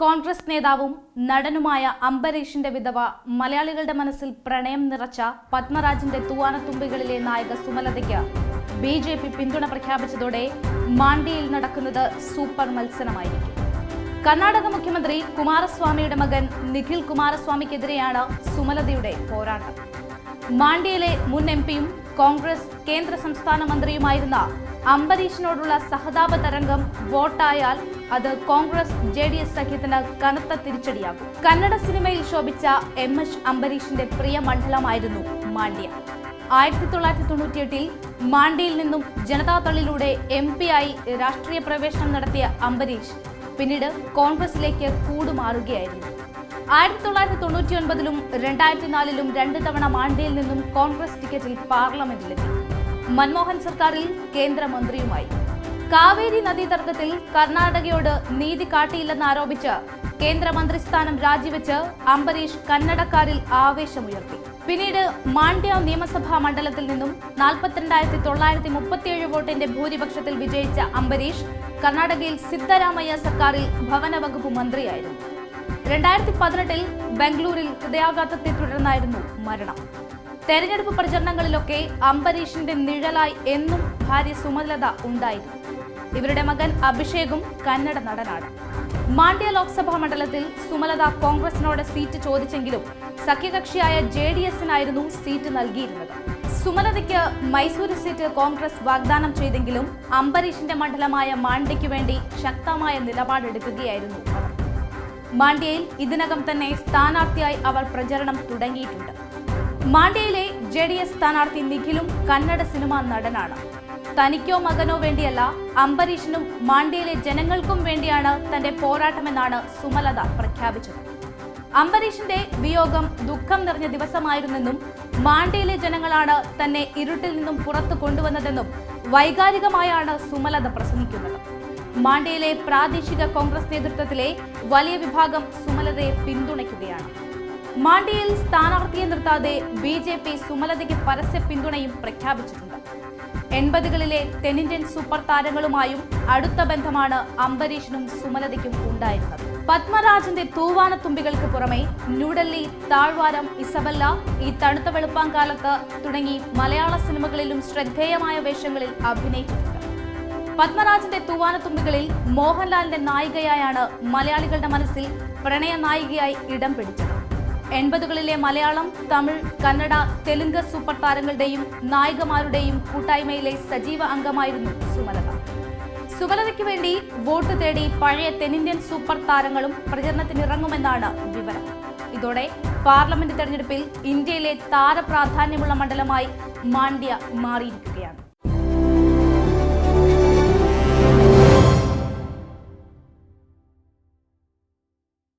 കോൺഗ്രസ് നേതാവും നടനുമായ അംബരീഷിന്റെ വിധവ മലയാളികളുടെ മനസ്സിൽ പ്രണയം നിറച്ച പത്മരാജിന്റെ തൂവാനത്തുമ്പികളിലെ നായിക സുമലതയ്ക്ക് ബി ജെ പി പിന്തുണ പ്രഖ്യാപിച്ചതോടെ മാണ്ഡിയിൽ നടക്കുന്നത് സൂപ്പർ മത്സരമായിരിക്കും. കർണാടക മുഖ്യമന്ത്രി കുമാരസ്വാമിയുടെ മകൻ നിഖിൽ കുമാരസ്വാമിക്കെതിരെയാണ് സുമലതയുടെ പോരാട്ടം. മാണ്ഡിയിലെ മുൻ എം പിയും കോൺഗ്രസ് കേന്ദ്ര സംസ്ഥാന മന്ത്രിയുമായിരുന്ന അംബരീഷിനോടുള്ള സഹതാപ തരംഗം വോട്ടായാൽ അത് കോൺഗ്രസ് ജെ ഡി എസ് സഖ്യത്തിന് കനത്ത തിരിച്ചടിയാകും. കന്നഡ സിനിമയിൽ ശോഭിച്ച എം എച്ച് അംബരീഷിന്റെ പ്രിയ മണ്ഡലമായിരുന്നു മാണ്ഡ്യ. ആയിരത്തി തൊള്ളായിരത്തി തൊണ്ണൂറ്റിയെട്ടിൽ മാണ്ഡ്യയിൽ നിന്നും ജനതാദളിലൂടെ എം പി ആയി രാഷ്ട്രീയ പ്രവേശനം നടത്തിയ അംബരീഷ് പിന്നീട് കോൺഗ്രസിലേക്ക് കൂടുമാറുകയായിരുന്നു. ആയിരത്തി തൊള്ളായിരത്തി തൊണ്ണൂറ്റി ഒൻപതിലും രണ്ടായിരത്തി നാലിലും രണ്ട് തവണ മാണ്ഡ്യയിൽ നിന്നും കോൺഗ്രസ് ടിക്കറ്റിൽ പാർലമെന്റിലെത്തി. മൻമോഹൻ സർക്കാരിൽ കേന്ദ്രമന്ത്രിയുമായി. കാവേരി നദീതർക്കത്തിൽ കർണാടകയോട് നീതി കാട്ടിയില്ലെന്ന് ആരോപിച്ച് കേന്ദ്രമന്ത്രി സ്ഥാനം രാജിവെച്ച് അംബരീഷ് കന്നഡക്കാരിൽ ആവേശമുയർത്തി. പിന്നീട് മാണ്ഡ്യ നിയമസഭാ മണ്ഡലത്തിൽ നിന്നും നാൽപ്പത്തിരണ്ടായിരത്തി തൊള്ളായിരത്തി മുപ്പത്തിയേഴ് വോട്ടിന്റെ ഭൂരിപക്ഷത്തിൽ വിജയിച്ച അംബരീഷ് കർണാടകയിൽ സിദ്ധരാമയ്യ സർക്കാരിൽ ഭവനവകുപ്പ് മന്ത്രിയായിരുന്നു. രണ്ടായിരത്തി പതിനെട്ടിൽ ബംഗളൂരിൽ ഹൃദയാഘാതത്തെ തുടർന്നായിരുന്നു മരണം. തെരഞ്ഞെടുപ്പ് പ്രചരണങ്ങളിലൊക്കെ അംബരീഷിന്റെ നിഴലായി എന്നും ഭാര്യ സുമലത ഉണ്ടായിരുന്നു. ഇവരുടെ മകൻ അഭിഷേകും കന്നഡ നടനാണ്. മാണ്ഡ്യ ലോക്സഭാ മണ്ഡലത്തിൽ സുമലത കോൺഗ്രസിനോട് സീറ്റ് ചോദിച്ചെങ്കിലും സഖ്യകക്ഷിയായ ജെ ഡി എസിനായിരുന്നു സീറ്റ് നൽകിയിരുന്നത്. സുമലതയ്ക്ക് മൈസൂരു സീറ്റ് കോൺഗ്രസ് വാഗ്ദാനം ചെയ്തെങ്കിലും അംബരീഷിന്റെ മണ്ഡലമായ മാണ്ഡ്യയ്ക്കു വേണ്ടി ശക്തമായ നിലപാടെടുക്കുകയായിരുന്നു മാണ്ഡ്യയിൽ ഇതിനകം തന്നെ സ്ഥാനാർത്ഥിയായി അവർ പ്രചരണം തുടങ്ങിയിട്ടുണ്ട്. മാണ്ഡ്യയിലെ ജെ ഡി എസ് സ്ഥാനാർത്ഥി നിഖിലും കന്നഡ സിനിമാ നടനാണ്. തനിക്കോ മകനോ വേണ്ടിയല്ല അംബരീഷിനും മാണ്ഡ്യയിലെ ജനങ്ങൾക്കും വേണ്ടിയാണ് തന്റെ പോരാട്ടമെന്നാണ് സുമലത പ്രഖ്യാപിച്ചത്. അംബരീഷിന്റെ വിയോഗം ദുഃഖം നിറഞ്ഞ ദിവസമായിരുന്നെന്നും മാണ്ഡ്യയിലെ ജനങ്ങളാണ് തന്നെ ഇരുട്ടിൽ നിന്നും പുറത്തു കൊണ്ടുവന്നതെന്നും വൈകാരികമായാണ് സുമലത പ്രസംഗിക്കുന്നത്. മാണ്ഡ്യയിലെ പ്രാദേശിക കോൺഗ്രസ് നേതൃത്വത്തിലെ വലിയ വിഭാഗം സുമലതയെ പിന്തുണയ്ക്കുകയാണ്. മാണ്ഡ്യയിൽ സ്ഥാനാർത്ഥിയെ നിർത്താതെ ബി ജെ പി സുമലതയ്ക്ക് പരസ്യ പിന്തുണയും പ്രഖ്യാപിച്ചിട്ടുണ്ട്. എൺപതുകളിലെ തെന്നിന്ത്യൻ സൂപ്പർ താരങ്ങളുമായും അടുത്ത ബന്ധമാണ് അംബരീഷിനും സുമലതയ്ക്കും ഉണ്ടായിരുന്നത്. പത്മരാജന്റെ തൂവാനത്തുമ്പികൾക്ക് പുറമെ ന്യൂഡൽഹി താഴ്വാരം ഇസബല്ല ഈ തണുത്ത വെളുപ്പാങ്കാലത്ത് തുടങ്ങി മലയാള സിനിമകളിലും ശ്രദ്ധേയമായ വേഷങ്ങളിൽ അഭിനയിച്ചിട്ടുണ്ട്. പത്മരാജന്റെ തൂവാനത്തുമ്പികളിൽ മോഹൻലാലിന്റെ നായികയായാണ് മലയാളികളുടെ മനസ്സിൽ പ്രണയ നായികയായി ഇടം പിടിച്ചത്. എൺപതുകളിലെ മലയാളം തമിഴ് കന്നഡ തെലുങ്ക് സൂപ്പർ താരങ്ങളുടെയും നായികമാരുടെയും കൂട്ടായ്മയിലെ സജീവ അംഗമായിരുന്നു സുമലത. സുമലതയ്ക്ക് വേണ്ടി വോട്ട് തേടി പഴയ തെന്നിന്ത്യൻ സൂപ്പർ താരങ്ങളും പ്രചരണത്തിനിറങ്ങുമെന്നാണ് വിവരം. ഇതോടെ പാർലമെന്റ് തെരഞ്ഞെടുപ്പിൽ ഇന്ത്യയിലെ താരപ്രാധാന്യമുള്ള മണ്ഡലമായി മാണ്ഡ്യ മാറിയിരിക്കുകയാണ്.